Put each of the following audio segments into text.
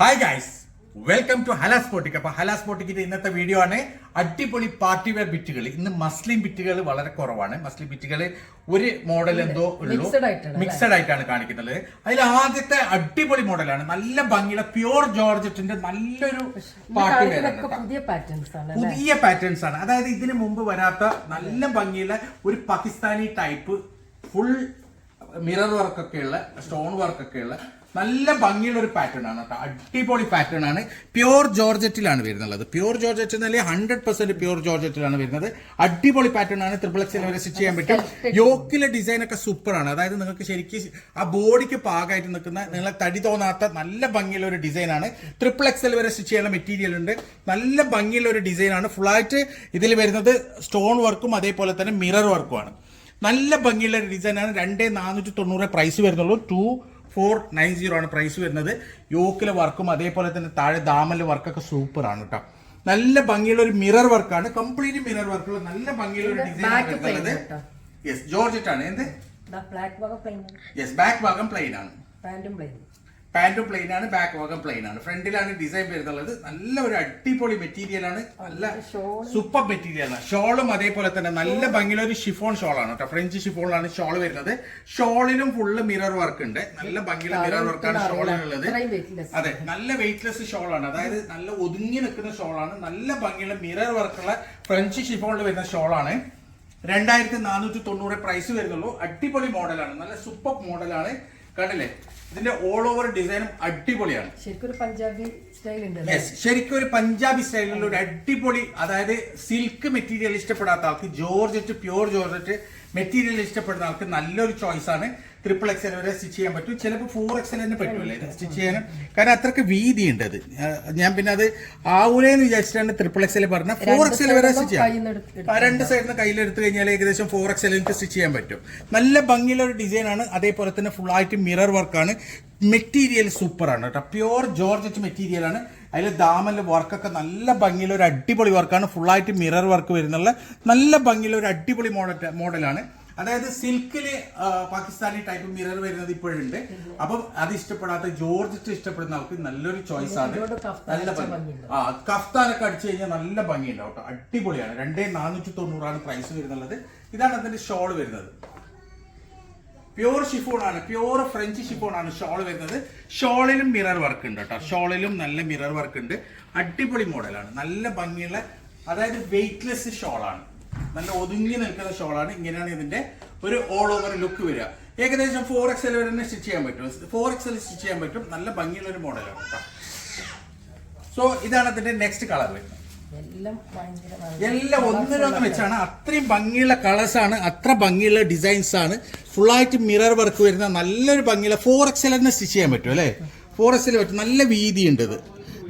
Hi guys welcome to ഹലാസ് പോട്ടിക് അപ്പൊ ഹലാസ് പോട്ടിക്കിന്റെ ഇന്നത്തെ വീഡിയോ ആണ് അടിപൊളി പാർട്ടി വെയർ ബിറ്റുകൾ ഇന്ന് മസ്ലിം ബിറ്റുകൾ വളരെ കുറവാണ്. മസ്ലിം ബിറ്റുകൾ ഒരു മോഡൽ എന്തോ ഉള്ളൂ? മിക്സഡ് ആയിട്ടാണ് കാണിക്കുന്നത്. അതിൽ ആദ്യത്തെ അടിപൊളി മോഡലാണ് നല്ല ഭംഗിയുള്ള പ്യൂർ ജോർജറ്റിന്റെ നല്ലൊരു പാർട്ടി വെയർ പുതിയ പാറ്റേൺസ് ആണ് പുതിയ പാറ്റേൺസ് ആണ്. അതായത് ഇതിനു മുമ്പ് വരാത്ത നല്ല ഭംഗിയുള്ള ഒരു Pakistani type full mirror work ഒക്കെ ഉള്ള സ്റ്റോൺ വർക്ക് ഒക്കെ ഉള്ള നല്ല ഭംഗിയുള്ള ഒരു പാറ്റേൺ ആണ് കേട്ടോ. അടിപൊളി പാറ്റേൺ ആണ്. പ്യൂർ ജോർജറ്റിലാണ് വരുന്നത് പ്യൂർ ജോർജറ്റ് എന്നല്ലേ ഹൺഡ്രഡ് പെർസെന്റ് പ്യൂർ ജോർജറ്റിലാണ് വരുന്നത്. അടിപൊളി പാറ്റേൺ ആണ്. ത്രിപ്പിൾ എക്സിൽ വരെ സ്റ്റിച്ച് ചെയ്യാൻ പറ്റും. യോക്കിലെ ഡിസൈൻ ഒക്കെ സൂപ്പർ ആണ്. അതായത് നിങ്ങൾക്ക് ശരിക്കും ആ ബോഡിക്ക് പാകമായിട്ട് നിൽക്കുന്ന നിങ്ങളെ തടി തോന്നാത്ത നല്ല ഭംഗിയുള്ള ഒരു ഡിസൈൻ ആണ് ത്രിപ്പിൾ എക്സൽ വരെ സ്റ്റിച്ച് ചെയ്യാനുള്ള മെറ്റീരിയൽ ഉണ്ട്. നല്ല ഭംഗിയുള്ള ഒരു ഡിസൈൻ ആണ് ഫുള്ളായിട്ട് ഇതിൽ വരുന്നത് സ്റ്റോൺ വർക്കും അതേപോലെ തന്നെ മിറർ വർക്കും ആണ്. നല്ല ഭംഗിയുള്ള ആണ്. രണ്ടേ നാനൂറ്റി തൊണ്ണൂറ് പ്രൈസ് വരുന്നുള്ളൂ. ടു ഫോർ നയൻ സീറോ ആണ് പ്രൈസ് വരുന്നത്. യോക്കിലെ വർക്കും അതേപോലെ തന്നെ താഴെ ദാമലിലെ വർക്കൊക്കെ സൂപ്പർ ആണ് കേട്ടോ നല്ല ഭംഗിയുള്ള ഒരു മിറർ വർക്കാണ് കംപ്ലീറ്റ് മിറർ വർക്കുള്ള നല്ല ഭംഗിയുള്ള ഒരു ഡിസൈൻ യെസ് ജോർജറ്റ് ആണ് എന്ത്? യെസ് ബാക്ക് ഭാഗം പ്ലെയിൻ ആണ്. പാന്റും plain. പാന്റും പ്ലെയിൻ ആണ് ബാക്ക് ഭാഗം പ്ലെയിൻ ആണ്. ഫ്രണ്ടിലാണ് ഡിസൈൻ വരുന്നുള്ളത്. നല്ല ഒരു അടിപൊളി മെറ്റീരിയൽ ആണ്. നല്ല സൂപ്പർ മെറ്റീരിയൽ ആണ്. ഷോളും അതേപോലെ തന്നെ നല്ല ഭംഗിയുള്ള ഒരു ഷിഫോൺ ഷോൾ ആണ് കേട്ടോ. ഫ്രഞ്ച് ഷിഫോണിലാണ് ഷോൾ വരുന്നത്. ഷോളിലും ഫുള്ള് മിറർ വർക്ക് ഉണ്ട്. നല്ല ഭംഗിയുള്ള മിറർ വർക്കാണ് ഷോളിനുള്ളത് ഇത്രയും അതെ നല്ല വെയിറ്റ്ലെസ് ഷോൾ ആണ് അതായത് നല്ല ഒതുങ്ങി നിൽക്കുന്ന ഷോൾ ആണ് നല്ല ഭംഗിയുള്ള മിറർ വർക്കുള്ള ഫ്രഞ്ച് ഷിഫോണിൽ വരുന്ന ഷോൾ ആണ് രണ്ടായിരത്തി നാനൂറ്റി തൊണ്ണൂറ് പ്രൈസ് വരുന്നുള്ളൂ. അടിപൊളി മോഡലാണ് നല്ല സൂപ്പർ മോഡലാണ് കണ്ടില്ലേ ഇതിന്റെ ഓൾ ഓവർ ഡിസൈനും അടിപൊളിയാണ്. ശരിക്കും ഒരു പഞ്ചാബി സ്റ്റൈലിൽ ഒരു അടിപൊളി അതായത് സിൽക്ക് മെറ്റീരിയൽ ഇഷ്ടപ്പെടാത്ത ആൾക്ക് ജോർജറ്റ് പ്യൂർ ജോർജറ്റ് മെറ്റീരിയൽ ഇഷ്ടപ്പെടുന്ന ആൾക്ക് നല്ലൊരു ചോയ്സ് ആണ്. ട്രിപ്പിൾ എക്സൽ വരെ സ്റ്റിച്ച് ചെയ്യാൻ പറ്റും. ചിലപ്പോൾ ഫോർ എക്സൽ തന്നെ പറ്റില്ല ഇത് സ്റ്റിച്ച് ചെയ്യാനും. കാരണം അത്രയ്ക്ക് വീതി ഉണ്ട് അത് ഞാൻ പിന്നെ അത് ആവൂലെന്ന് വിചാരിച്ചിട്ടാണ് ട്രിപ്പിൾ എക്സൽ പറഞ്ഞ ഫോർ എക്സൽ വരെ സ്റ്റിച്ച് ചെയ്യാം. ആ, രണ്ട് സൈഡിൽ നിന്ന് കയ്യിലെടുത്ത് കഴിഞ്ഞാൽ ഏകദേശം ഫോർ എക്സൽ എനിക്ക് സ്റ്റിച്ച് ചെയ്യാൻ പറ്റും. നല്ല ഭംഗിയുള്ള ഒരു ഡിസൈൻ ആണ്. അതേപോലെ തന്നെ ഫുൾ ആയിട്ട് മിറർ വർക്കാണ് മെറ്റീരിയൽ സൂപ്പർ ആണ് കേട്ടോ. പ്യുവർ ജോർജറ്റ് മെറ്റീരിയൽ ആണ്. അതിൽ ദാമന്റെ വർക്കൊക്കെ നല്ല ഭംഗിയുള്ള ഒരു അടിപൊളി വർക്കാണ് ഫുള്ളായിട്ട് മിറർ വർക്ക് വരുന്നുള്ള നല്ല ഭംഗിയുള്ള ഒരു അടിപൊളി മോഡൽ മോഡലാണ് അതായത് സിൽക്കിൽ പാകിസ്ഥാനി ടൈപ്പ് മിറർ വരുന്നത് ഇപ്പോഴുണ്ട്. അപ്പം അത് ഇഷ്ടപ്പെടാത്ത ജോർജ് ഇഷ്ടപ്പെടുന്ന ആൾക്ക് നല്ലൊരു ചോയ്സ് ആണ്. നല്ല ഭംഗി. ആ കഫ്താനൊക്കെ അടിച്ചു കഴിഞ്ഞാൽ നല്ല ഭംഗിയുണ്ടാവും കേട്ടോ. അടിപൊളിയാണ്. രണ്ടേ നാനൂറ്റി തൊണ്ണൂറാണ് പ്രൈസ് വരുന്നുള്ളത്. ഇതാണ് അതിന്റെ ഷോൾ വരുന്നത്. പ്യൂർ ഷിഫോൺ ആണ്. പ്യൂർ ഫ്രഞ്ച് ഷിഫോൺ ആണ് ഷോൾ വരുന്നത്. ഷോളിലും മിറർ വർക്ക് ഉണ്ട് കേട്ടോ. ഷോളിലും നല്ല മിറർ വർക്ക് ഉണ്ട്. അടിപൊളി മോഡലാണ് നല്ല ഭംഗിയുള്ള അതായത് വെയിറ്റ്ലെസ് ഷോളാണ് നല്ല ഒതുങ്ങി നിൽക്കുന്ന ഷോളാണ് ഇങ്ങനെയാണ് ഇതിന്റെ ഒരു ഓൾ ഓവർ ലുക്ക് വരിക. ഏകദേശം ഫോർ എക്സൽ വരെ തന്നെ സ്റ്റിച്ച് ചെയ്യാൻ പറ്റും. ഫോർ എക്സൽ സ്റ്റിച്ച് ചെയ്യാൻ പറ്റും. നല്ല ഭംഗിയുള്ള ഒരു മോഡലാണ് കേട്ടോ. സോ ഇതാണ് അതിന്റെ നെക്സ്റ്റ് കളർ വരുന്നത് എല്ലാം ഒന്നിനൊന്ന് വെച്ചാണ്. അത്രയും ഭംഗിയുള്ള കളേഴ്സ് ആണ്. അത്ര ഭംഗിയുള്ള ഡിസൈൻസ് ആണ്. ഫുൾ ആയിട്ട് മിറർ വർക്ക് വരുന്ന നല്ലൊരു ഭംഗിയുള്ള ഫോർ എക്സൽ തന്നെ സ്റ്റിച്ച് ചെയ്യാൻ പറ്റും അല്ലേ? ഫോർ എക്സൽ പറ്റും. നല്ല വീതി ഉണ്ട് ഇത്.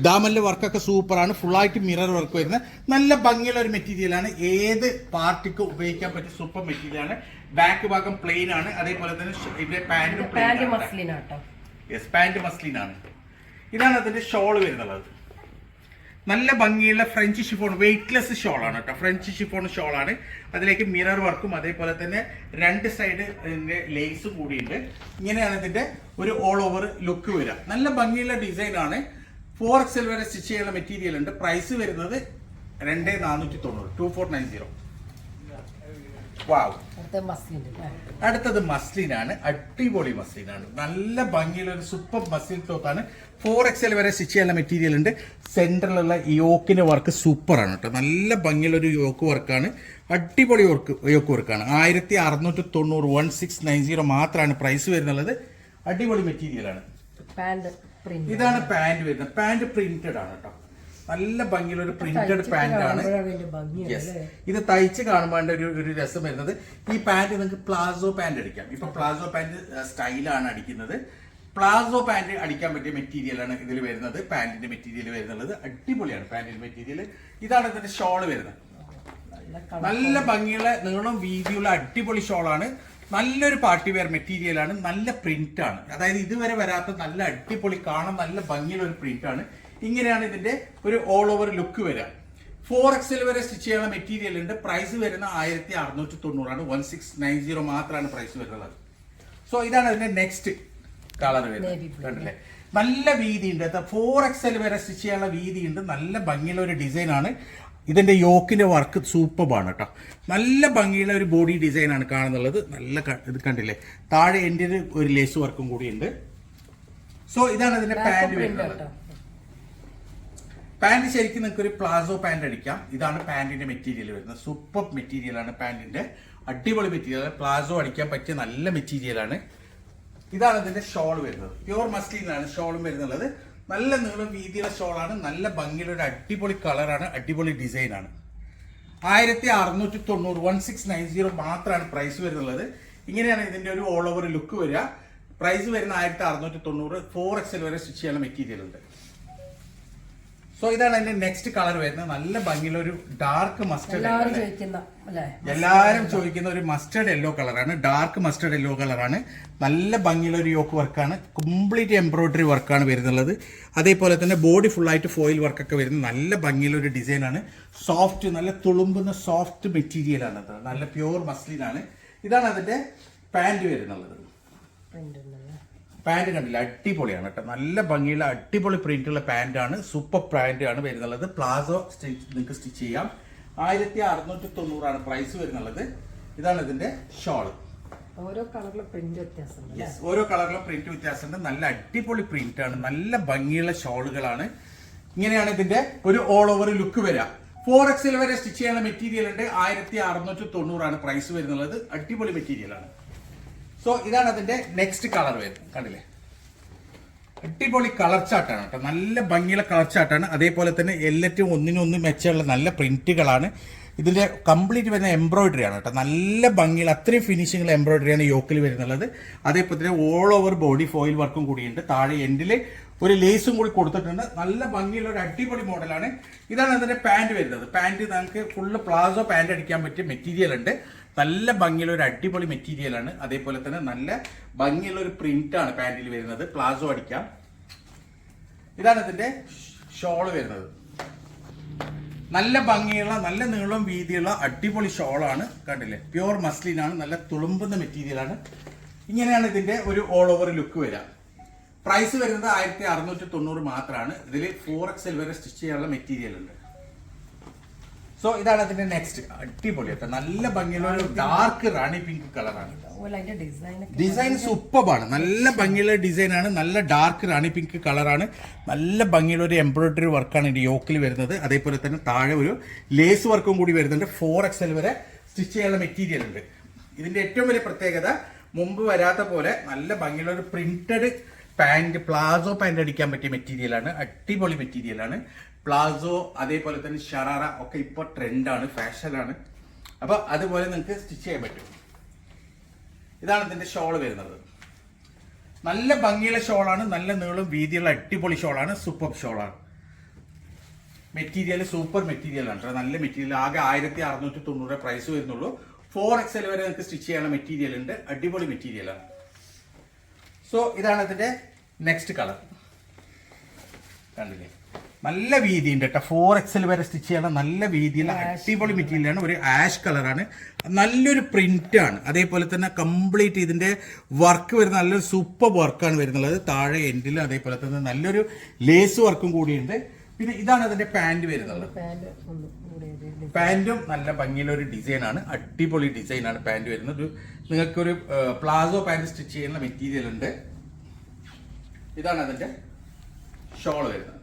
ദാമലിന്റെ വർക്കൊക്കെ സൂപ്പറാണ്. ഫുള്ളായിട്ട് മിറർ വർക്ക് വരുന്ന. നല്ല ഭംഗിയുള്ള ഒരു മെറ്റീരിയലാണ് ഏത് പാർട്ടിക്ക് ഉപയോഗിക്കാൻ പറ്റിയ സൂപ്പർ മെറ്റീരിയലാണ് ബാക്ക് ഭാഗം പ്ലെയിൻ ആണ്. അതേപോലെ തന്നെ ഇവിടെ pant plain yes pant muslin ആണ്. ഇതാണ് അതിന്റെ ഷോൾ വരുന്നത് നല്ല ഭംഗിയുള്ള ഫ്രഞ്ച് ഷിഫോൺ വെയിറ്റ്ലെസ് ഷോൾ ആണ് കേട്ടോ ഫ്രഞ്ച് ഷിഫോൺ ഷോൾ ആണ്. അതിലേക്ക് മിറർ വർക്കും അതേപോലെ തന്നെ രണ്ട് സൈഡ് ഇതിന്റെ ലേസ് കൂടിയുണ്ട്. ഇങ്ങനെയാണ് ഇതിന്റെ ഒരു ഓൾ ഓവർ ലുക്ക് വരിക. നല്ല ഭംഗിയുള്ള ഡിസൈൻ ആണ്. ഫോർ എക്സൽ വരെ സ്റ്റിച്ച് ചെയ്യാനുള്ള മെറ്റീരിയൽ ഉണ്ട്. പ്രൈസ് വരുന്നത് രണ്ടേ നാനൂറ്റി തൊണ്ണൂറ് two four nine zero wow? അടുത്തത് മസ്ലിൻ ആണ്. അടിപൊളി മസ്ലിൻ ആണ്. നല്ല ഭംഗിയുള്ള ഒരു സൂപ്പർ മസ്ലിൻ ടോപ്പ് ആണ്. ഫോർ എക്സൽ വരെ സ്റ്റിച്ച് ചെയ്യാനുള്ള മെറ്റീരിയൽ ഉണ്ട്. സെന്ററിലുള്ള യോക്കിന്റെ വർക്ക് സൂപ്പർ ആണ് കേട്ടോ നല്ല ഭംഗിയുള്ള ഒരു യോക്ക് വർക്കാണ് അടിപൊളി വർക്ക് യോക്ക് വർക്കാണ് ആയിരത്തി അറുന്നൂറ്റി തൊണ്ണൂറ് വൺ സിക്സ് നയൻ സീറോ മാത്രമാണ് പ്രൈസ് വരുന്നുള്ളത്. അടിപൊളി മെറ്റീരിയൽ ആണ്. പാന്റ് പ്രിന്റ് ഇതാണ് പാന്റ് വരുന്നത്. പാന്റ് പ്രിന്റഡ് ആണ് കേട്ടോ നല്ല ഭംഗിയുള്ള ഒരു പ്രിന്റഡ് പാന്റ് ആണ്. യെസ് ഇത് തയ്ച്ച് കാണുമ്പോൾ ഒരു ഒരു രസം വരുന്നത്. ഈ പാന്റ് നിങ്ങൾക്ക് പ്ലാസോ പാന്റ് അടിക്കാം. ഇപ്പൊ പ്ലാസോ പാന്റ് സ്റ്റൈലാണ് അടിക്കുന്നത്. പ്ലാസോ പാന്റ് അടിക്കാൻ പറ്റിയ മെറ്റീരിയൽ ആണ് ഇതിൽ വരുന്നത്. പാന്റിന്റെ മെറ്റീരിയൽ വരുന്നത് അടിപൊളിയാണ് പാന്റിന്റെ മെറ്റീരിയൽ ഇതാണ് ഇതിന്റെ ഷോൾ വരുന്നത്. നല്ല ഭംഗിയുള്ള നീളം വീതിയുള്ള അടിപൊളി ഷോളാണ് നല്ലൊരു പാർട്ടി വെയർ മെറ്റീരിയൽ ആണ് നല്ല പ്രിന്റ് ആണ്. അതായത് ഇതുവരെ വരാത്ത നല്ല അടിപൊളി കാണാൻ നല്ല ഭംഗിയുള്ള ഒരു പ്രിന്റ് ആണ്. ഇങ്ങനെയാണ് ഇതിന്റെ ഒരു ഓൾ ഓവർ ലുക്ക് വരിക ഫോർ എക്സൽ വരെ സ്റ്റിച്ച് ചെയ്യുന്ന മെറ്റീരിയൽ ഉണ്ട്. പ്രൈസ് വരുന്ന ആയിരത്തി അറുന്നൂറ്റി തൊണ്ണൂറാണ് വൺ സിക്സ് നയൻ സീറോ മാത്രമാണ് പ്രൈസ് വരുന്നത്. സോ ഇതാണ് അതിന്റെ നെക്സ്റ്റ് കളർ വരുന്നത്. നല്ല കണ്ടില്ലേ? നല്ല വീതിയുണ്ട്. ഫോർ എക്സൽ വരെ സ്റ്റിച്ച് ചെയ്യാനുള്ള വീതിയുണ്ട്. നല്ല ഭംഗിയുള്ള ഒരു ഡിസൈനാണ് ഇതിന്റെ യോക്കിന്റെ വർക്ക് സൂപ്പറാണ് കേട്ടോ നല്ല ഭംഗിയുള്ള ഒരു ബോഡി ഡിസൈനാണ് കാണുന്നുള്ളത്. നല്ല ഇത് കണ്ടില്ലേ? താഴെ എന്റെ ഒരു ലേസ് വർക്കും കൂടിയുണ്ട്. സോ ഇതാണ് ഇതിന്റെ പാന്റ് വരുന്നത്. പാന്റ് ശരിക്കും നിങ്ങൾക്ക് ഒരു പ്ലാസോ പാന്റ് അടിക്കാം. ഇതാണ് പാൻറിന്റെ മെറ്റീരിയൽ വരുന്നത്. സൂപ്പർ മെറ്റീരിയലാണ് ആണ് പാന്റിന്റെ അടിപൊളി മെറ്റീരിയൽ പ്ലാസോ അടിക്കാൻ പറ്റിയ നല്ല മെറ്റീരിയലാണ് ഇതാണ് ഇതിന്റെ ഷോൾ വരുന്നത്. പ്യുവർ മസ്ലിനാണ് ഷോളും വരുന്നത് നല്ല നീളം വീതിയുള്ള ഷോളാണ് നല്ല ഭംഗിയുള്ള ഒരു അടിപൊളി കളറാണ് അടിപൊളി ഡിസൈൻ ആണ്. ആയിരത്തി അറുന്നൂറ്റി തൊണ്ണൂറ് വൺ സിക്സ് നയൻ സീറോ മാത്രമാണ് പ്രൈസ് വരുന്നുള്ളത്. ഇങ്ങനെയാണ് ഇതിന്റെ ഒരു ഓൾ ഓവർ ലുക്ക് വരിക. പ്രൈസ് വരുന്ന ആയിരത്തി അറുന്നൂറ്റി തൊണ്ണൂറ് ഫോർ എക്സൽ വരെ സ്റ്റിച്ച് ചെയ്യാനുള്ള മെറ്റീരിയൽ ഉണ്ട്. സോ ഇതാണ് അതിന്റെ നെക്സ്റ്റ് കളർ വരുന്നത്. നല്ല ഭംഗിയുള്ള ഒരു ഡാർക്ക് മസ്റ്റേഡ് എല്ലാവരും ചോദിക്കുന്ന ഒരു മസ്റ്റേഡ് യെല്ലോ കളറാണ് ഡാർക്ക് മസ്റ്റേഡ് യെല്ലോ കളറാണ് നല്ല ഭംഗിയുള്ള ഒരു യോക്ക് വർക്കാണ് കംപ്ലീറ്റ് എംബ്രോയിഡറി വർക്കാണ് വരുന്നുള്ളത്. അതേപോലെ തന്നെ ബോഡി ഫുള്ളായിട്ട് ഫോയിൽ വർക്കൊക്കെ വരുന്ന നല്ല ഭംഗിയുള്ള ഒരു ഡിസൈനാണ് സോഫ്റ്റ് നല്ല തുളുമ്പുന്ന സോഫ്റ്റ് മെറ്റീരിയലാണ് അത്. നല്ല പ്യുവർ മസ്ലിനാണ് ഇതാണ് അതിന്റെ പാന്റ് വരുന്നുള്ളത്. പാന്റ് കണ്ടില്ല? അടിപൊളിയാണ് കേട്ടോ. നല്ല ഭംഗിയുള്ള അടിപൊളി പ്രിന്റുള്ള പാന്റാണ് സൂപ്പർ പാന്റ് ആണ് വരുന്നുള്ളത്. പ്ലാസോ സ്റ്റിച്ച് നിങ്ങൾക്ക് സ്റ്റിച്ച് ചെയ്യാം. ആയിരത്തി അറുന്നൂറ്റി തൊണ്ണൂറാണ് പ്രൈസ് വരുന്നുള്ളത്. ഇതാണ് ഇതിന്റെ ഷോൾ ഓരോ കളറിലും പ്രിന്റ് വ്യത്യാസമുണ്ട് ഓരോ കളറിലും പ്രിന്റ് വ്യത്യാസമുണ്ട്. നല്ല അടിപൊളി പ്രിന്റ് ആണ്. നല്ല ഭംഗിയുള്ള ഷോളുകളാണ്. ഇങ്ങനെയാണ് ഇതിന്റെ ഒരു ഓൾ ഓവർ ലുക്ക് വരിക ഫോർ എക്സിൽ വരെ സ്റ്റിച്ച് ചെയ്യാനുള്ള മെറ്റീരിയൽ ഉണ്ട്. ആയിരത്തി അറുന്നൂറ്റി തൊണ്ണൂറാണ് പ്രൈസ് വരുന്നുള്ളത്. അടിപൊളി മെറ്റീരിയൽ ആണ്. സോ ഇതാണ് അതിന്റെ നെക്സ്റ്റ് കളർ വരുന്നത് കണ്ടില്ലേ? അടിപൊളി കളർ ചാർട്ടാണ് കേട്ടോ. നല്ല ഭംഗിയുള്ള കളർ ചാർട്ടാണ് അതേപോലെ തന്നെ എല്ലാറ്റും ഒന്നിനൊന്ന് മെച്ചമുള്ള നല്ല പ്രിന്റുകളാണ് ഇതിന്റെ കംപ്ലീറ്റ് വരുന്ന എംബ്രോയിഡറി ആണ് കേട്ടോ. നല്ല ഭംഗിയുള്ള അത്രയും ഫിനിഷിംഗുള്ള എംബ്രോയിഡറി ആണ് യോക്കിൽ വരുന്നുള്ളത്. അതേപോലെ തന്നെ ഓൾ ഓവർ ബോഡി ഫോയിൽ വർക്കും കൂടിയുണ്ട് താഴെ എൻഡിൽ ഒരു ലേസും കൂടി കൊടുത്തിട്ടുണ്ട്. നല്ല ഭംഗിയുള്ള ഒരു അടിപൊളി മോഡലാണ്. ഇതാണ് അതിന്റെ പാന്റ് വരുന്നത്. പാന്റ് നമുക്ക് ഫുള്ള് പ്ലാസോ പാന്റ് അടിക്കാൻ പറ്റിയ മെറ്റീരിയൽ ഉണ്ട്. നല്ല ഭംഗിയുള്ള ഒരു അടിപൊളി മെറ്റീരിയൽ ആണ്. അതേപോലെ തന്നെ നല്ല ഭംഗിയുള്ള ഒരു പ്രിന്റ് ആണ് പാന്റിൽ വരുന്നത്. പ്ലാസോ അടിക്കാം. ഇതാണ് ഇതിന്റെ ഷോൾ വരുന്നത്. നല്ല ഭംഗിയുള്ള നല്ല നീളം വീതിയുള്ള അടിപൊളി ഷോളാണ് കണ്ടില്ലേ? പ്യുവർ മസ്ലിനാണ് നല്ല തുളുമ്പുന്ന മെറ്റീരിയലാണ് ഇങ്ങനെയാണ് ഇതിന്റെ ഒരു ഓൾ ഓവർ ലുക്ക് വരിക. പ്രൈസ് വരുന്നത് ആയിരത്തി അറുന്നൂറ്റി തൊണ്ണൂറ് മാത്രമാണ് ഇതിൽ ഫോർ എക്സൽ വരെ സ്റ്റിച്ച് ചെയ്യാനുള്ള മെറ്റീരിയൽ ഉണ്ട്. സോ ഇതാണ് അതിന്റെ നെക്സ്റ്റ് അടിപൊളി കേട്ടോ. നല്ല ഭംഗിയുള്ള ഒരു ഡാർക്ക് റാണി പിങ്ക് കളറാണ് ഡിസൈൻ സൂപ്പറാണ് നല്ല ഭംഗിയുള്ള ഡിസൈൻ ആണ്. നല്ല ഡാർക്ക് റാണി പിങ്ക് കളറാണ് നല്ല ഭംഗിയുള്ള ഒരു എംബ്രോയിഡറി വർക്കാണ് ഇതിന്റെ യോക്കിൽ വരുന്നത്. അതേപോലെ തന്നെ താഴെ ഒരു ലേസ് വർക്കും കൂടി വരുന്നുണ്ട്. ഫോർ എക്സൽ വരെ സ്റ്റിച്ച് ചെയ്യാനുള്ള മെറ്റീരിയൽ ഉണ്ട്. ഇതിന്റെ ഏറ്റവും വലിയ പ്രത്യേകത മുമ്പ് വരാത്ത പോലെ നല്ല ഭംഗിയുള്ള ഒരു പ്രിന്റഡ് പാന്റ് പ്ലാസോ പാന്റ് അടിക്കാൻ പറ്റിയ മെറ്റീരിയലാണ് അടിപൊളി മെറ്റീരിയലാണ് പ്ലാസോ അതേപോലെ തന്നെ ഷറാറ ഒക്കെ ഇപ്പോൾ ട്രെൻഡാണ് ഫാഷനാണ് അപ്പോൾ അതുപോലെ നിങ്ങൾക്ക് സ്റ്റിച്ച് ചെയ്യാൻ പറ്റും. ഇതാണ് ഇതിന്റെ ഷോൾ വരുന്നത്. നല്ല ഭംഗിയുള്ള ഷോളാണ് നല്ല നീളം വീതിയുള്ള അടിപൊളി ഷോളാണ് സൂപ്പർ ഷോളാണ് മെറ്റീരിയൽ സൂപ്പർ മെറ്റീരിയൽ ആണ് കേട്ടോ. നല്ല മെറ്റീരിയൽ ആകെ ആയിരത്തി അറുന്നൂറ്റി തൊണ്ണൂറ് പ്രൈസ് വരുന്നുള്ളൂ ഫോർ എക്സൽ വരെ നിങ്ങൾക്ക് സ്റ്റിച്ച് ചെയ്യാനുള്ള മെറ്റീരിയൽ ഉണ്ട്. അടിപൊളി മെറ്റീരിയലാണ് സോ ഇതാണ് ഇതിന്റെ നെക്സ്റ്റ് കളർ കണ്ടില്ലേ? നല്ല വീതി ഉണ്ട് കേട്ടോ ഫോർ എക്സൽ വരെ സ്റ്റിച്ച് ചെയ്യണം. നല്ല വീതിയുള്ള അടിപൊളി മെറ്റീരിയലാണ് ഒരു ആഷ് കളറാണ് നല്ലൊരു പ്രിന്റ് ആണ്. അതേപോലെ തന്നെ കംപ്ലീറ്റ് ഇതിന്റെ വർക്ക് വരുന്ന നല്ലൊരു സൂപ്പർ വർക്കാണ് വരുന്നത്. താഴെ എൻഡിൽ അതേപോലെ തന്നെ നല്ലൊരു ലേസ് വർക്കും കൂടിയുണ്ട്. പിന്നെ ഇതാണ് അതിന്റെ പാന്റ് വരുന്നത്. പാന്റ് നല്ല ഭംഗിയുള്ള ഒരു ഡിസൈൻ ആണ്. അടിപൊളി ഡിസൈൻ ആണ് പാന്റ് വരുന്നത്. ഒരു നിങ്ങൾക്കൊരു പ്ലാസോ പാന്റ് സ്റ്റിച്ച് ചെയ്യുന്ന മെറ്റീരിയൽ ഉണ്ട്. ഇതാണ് അതിന്റെ ഷോൾ വരുന്നത്.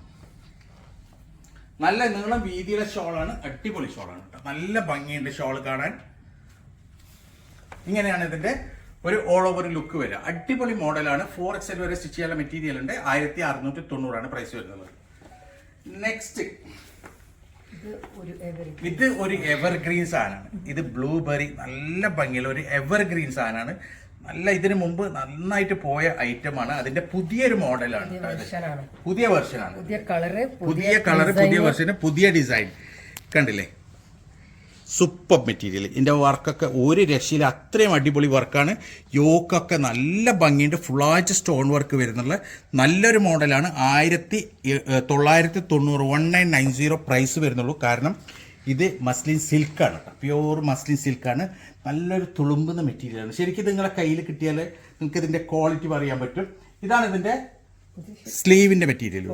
നല്ല നീളം വീതിയുള്ള ഷോളാണ് അടിപൊളി ഷോളാണ് കേട്ടോ. നല്ല ഭംഗിയുണ്ട് ഷോൾ കാണാൻ. ഇങ്ങനെയാണ് ഇതിന്റെ ഒരു ഓൾ ഓവർ ലുക്ക് വരിക. അടിപൊളി മോഡലാണ് ഫോർ എക്സൽ വരെ സ്റ്റിച്ച് ചെയ്യാനുള്ള മെറ്റീരിയൽ ഉണ്ട്. ആയിരത്തി അറുന്നൂറ്റി തൊണ്ണൂറാണ് പ്രൈസ് വരുന്നത്. നെക്സ്റ്റ് ഇത് ഒരു എവരി ഇത് ഒരു എവർഗ്രീൻ സാധനമാണ്. ഇത് ബ്ലൂബെറി നല്ല ഭംഗിയുള്ള ഒരു എവർഗ്രീൻ സാധനമാണ്. നല്ല ഇതിനു മുമ്പ് നന്നായിട്ട് പോയ ഐറ്റമാണ്. അതിന്റെ പുതിയൊരു മോഡലാണ് പുതിയ. വെർഷനാണ് പുതിയ കളറ് പുതിയ കളറ് പുതിയ കളർ പുതിയ വെർഷന് പുതിയ ഡിസൈൻ കണ്ടില്ലേ? സൂപ്പർ മെറ്റീരിയൽ ഇതിന്റെ വർക്കൊക്കെ ഒരു രക്ഷയിൽ അത്രയും അടിപൊളി വർക്കാണ്. യോക്കൊക്കെ നല്ല ഭംഗിയുണ്ട്. ഫുള്ളായിട്ട് സ്റ്റോൺ വർക്ക് വരുന്നുള്ള നല്ലൊരു മോഡലാണ്. ആയിരത്തി തൊള്ളായിരത്തി തൊണ്ണൂറ് one nine nine zero price വരുന്നുള്ളൂ. കാരണം ഇത് മസ്ലിൻ സിൽക്കാണ് പ്യുവർ മസ്ലിൻ സിൽക്കാണ് നല്ലൊരു തുളുമ്പുന്ന മെറ്റീരിയലാണ് ശരിക്കും നിങ്ങളെ കയ്യിൽ കിട്ടിയാൽ നിങ്ങൾക്ക് ഇതിന്റെ ക്വാളിറ്റി പറയാൻ പറ്റും. ഇതാണ് ഇതിന്റെ സ്ലീവിന്റെ മെറ്റീരിയൽ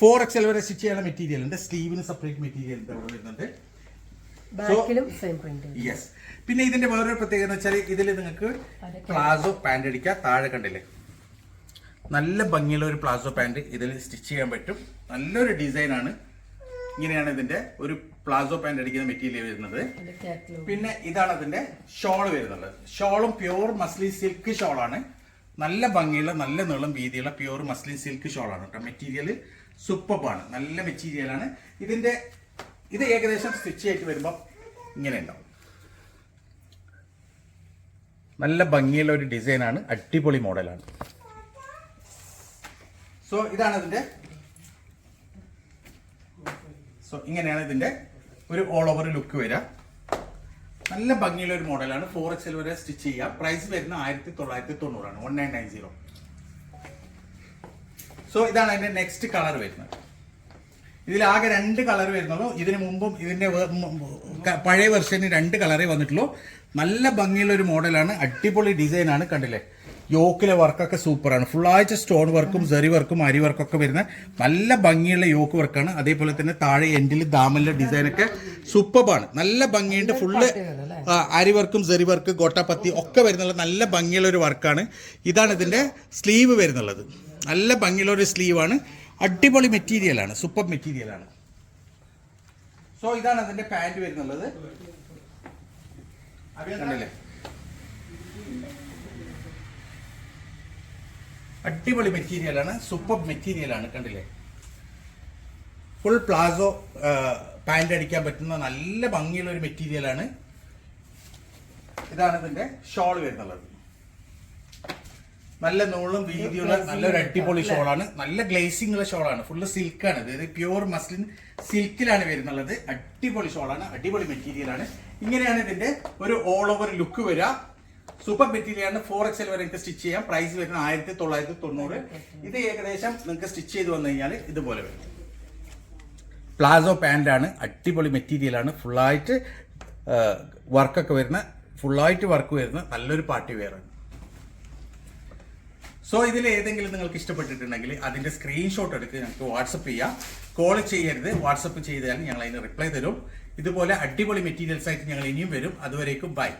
ഫോർ എക്സൽ വരെ സ്റ്റിച്ച് ചെയ്യാനുള്ള മെറ്റീരിയൽ ഉണ്ട്. സ്ലീവിന് സെപ്പറേറ്റ് മെറ്റീരിയൽ വരുന്നുണ്ട്. യെസ് പിന്നെ ഇതിന്റെ വേറൊരു പ്രത്യേകത എന്ന് വെച്ചാൽ ഇതിൽ നിങ്ങൾക്ക് പ്ലാസോ പാന്റ് അടിക്കാം താഴെ കണ്ടില്ലേ? നല്ല ഭംഗിയുള്ള ഒരു പ്ലാസോ പാന്റ് ഇതിൽ സ്റ്റിച്ച് ചെയ്യാൻ പറ്റും. നല്ലൊരു ഡിസൈൻ ആണ്. ഇങ്ങനെയാണ് ഇതിന്റെ ഒരു പ്ലാസോ പാന്റ് അടിക്കുന്ന മെറ്റീരിയൽ വരുന്നത്. അതിന്റെ പിന്നെ ഇതാണ് അതിന്റെ ഷോൾ വരുന്നത്. ഷോളും പ്യൂർ മസ്ലി സിൽക്ക് ഷോളാണ് നല്ല ഭംഗിയുള്ള നല്ല നീളം വീതിയുള്ള പ്യൂർ മസ്ലിൻ സിൽക്ക് ഷോളാണ് കേട്ടോ. മെറ്റീരിയൽ സൂപ്പറാണ് നല്ല മെറ്റീരിയലാണ് ഇതിന്റെ ഇത് ഏകദേശം സ്റ്റിച്ച് ആയിട്ട് വരുമ്പോൾ ഇങ്ങനെ ഉണ്ടാവും. നല്ല ഭംഗിയുള്ള ഒരു ഡിസൈനാണ് അടിപൊളി മോഡലാണ് സോ ഇതാണ് ഇതിന്റെ സോ ഇങ്ങനെയാണ് ഇതിന്റെ ഒരു ഓൾ ഓവർ ലുക്ക് വരിക. നല്ല ഭംഗിയുള്ള ഒരു മോഡലാണ്. ഫോർ എക്സൽ വരെ സ്റ്റിച്ച് ചെയ്യുക പ്രൈസ് വരുന്ന ആയിരത്തി തൊള്ളായിരത്തി തൊണ്ണൂറാണ് one nine nine zero so ഇതാണ് അതിന്റെ നെക്സ്റ്റ് കളർ വരുന്നത്. ഇതിൽ ആകെ രണ്ട് കളർ വരുന്നുള്ളൂ. ഇതിനു മുമ്പും ക- പഴയ വെർഷന് രണ്ട് കളറേ വന്നിട്ടുള്ളൂ. നല്ല ഭംഗിയുള്ള ഒരു മോഡലാണ് അടിപൊളി ഡിസൈനാണ് കണ്ടില്ലേ? യോക്കിലെ വർക്കൊക്കെ സൂപ്പറാണ്. ഫുൾ ഫുള്ളായിട്ട് സ്റ്റോൺ വർക്കും സെറി വർക്കും അരി വർക്കൊക്കെ വരുന്ന നല്ല ഭംഗിയുള്ള യോക്ക് വർക്കാണ്. അതേപോലെ തന്നെ താഴെ എൻഡിൽ ദാമലിന്റെ ഡിസൈനൊക്കെ സൂപ്പറാണ് നല്ല ഭംഗിയുണ്ട്. ഫുള്ള് അരി വർക്കും സെറി വർക്ക് ഗോട്ടാപ്പത്തി ഒക്കെ വരുന്നുള്ള നല്ല ഭംഗിയുള്ള ഒരു വർക്കാണ്. ഇതാണ് ഇതിന്റെ സ്ലീവ് വരുന്നുള്ളത്. നല്ല ഭംഗിയുള്ള ഒരു സ്ലീവാണ് അടിപൊളി മെറ്റീരിയലാണ് സൂപ്പർ മെറ്റീരിയലാണ് സോ ഇതാണ് അതിന്റെ പാന്റ് വരുന്നുള്ളത്. കണ്ടില്ലേ? അടിപൊളി മെറ്റീരിയലാണ് സൂപ്പർ മെറ്റീരിയലാണ് കണ്ടില്ലേ? ഫുൾ പ്ലാസോ പാന്റ് അടിക്കാൻ പറ്റുന്ന നല്ല ഭംഗിയുള്ള ഒരു മെറ്റീരിയലാണ് ഇതാണ് ഇതിന്റെ ഷോൾ വരുന്നുള്ളത് നല്ല നൂളും വീതിയുള്ള നല്ലൊരു അടിപൊളി ഷോളാണ് നല്ല ഗ്ലേസിംഗ് ഉള്ള ഷോളാണ് ഫുള്ള് സിൽക്കാണ് അതായത് പ്യൂർ മസ്ലിൻ സിൽക്കിലാണ് വരുന്നുള്ളത്. അടിപൊളി ഷോളാണ് അടിപൊളി മെറ്റീരിയലാണ് ഇങ്ങനെയാണ് ഇതിന്റെ ഒരു ഓൾ ഓവർ ലുക്ക് വരിക. സൂപ്പർ മെറ്റീരിയൽ ആണ് ഫോർ എക്സൽ വരെ നിങ്ങൾക്ക് സ്റ്റിച്ച് ചെയ്യാം. പ്രൈസ് വരുന്നത് ആയിരത്തി തൊള്ളായിരത്തി തൊണ്ണൂറ് ഇത് ഏകദേശം നിങ്ങൾക്ക് സ്റ്റിച്ച് ചെയ്ത് വന്നു കഴിഞ്ഞാൽ ഇതുപോലെ വരും. പ്ലാസോ പാന്റാണ് അടിപൊളി മെറ്റീരിയലാണ് ഫുള്ളായിട്ട് വർക്കൊക്കെ വരുന്ന ഫുള്ളായിട്ട് വർക്ക് വരുന്ന നല്ലൊരു പാർട്ടി വെയറാണ് സോ ഇതിൽ ഏതെങ്കിലും നിങ്ങൾക്ക് ഇഷ്ടപ്പെട്ടിട്ടുണ്ടെങ്കിൽ അതിന്റെ സ്ക്രീൻഷോട്ട് എടുത്ത് ഞങ്ങൾക്ക് വാട്സപ്പ് ചെയ്യാം. കോൾ ചെയ്യരുത്. വാട്സപ്പ് ചെയ്താൽ ഞങ്ങൾ അതിന് റിപ്ലൈ തരും. ഇതുപോലെ അടിപൊളി മെറ്റീരിയൽസ് ആയിട്ട് ഞങ്ങൾ ഇനിയും വരും. അതുവരേക്കും ബൈ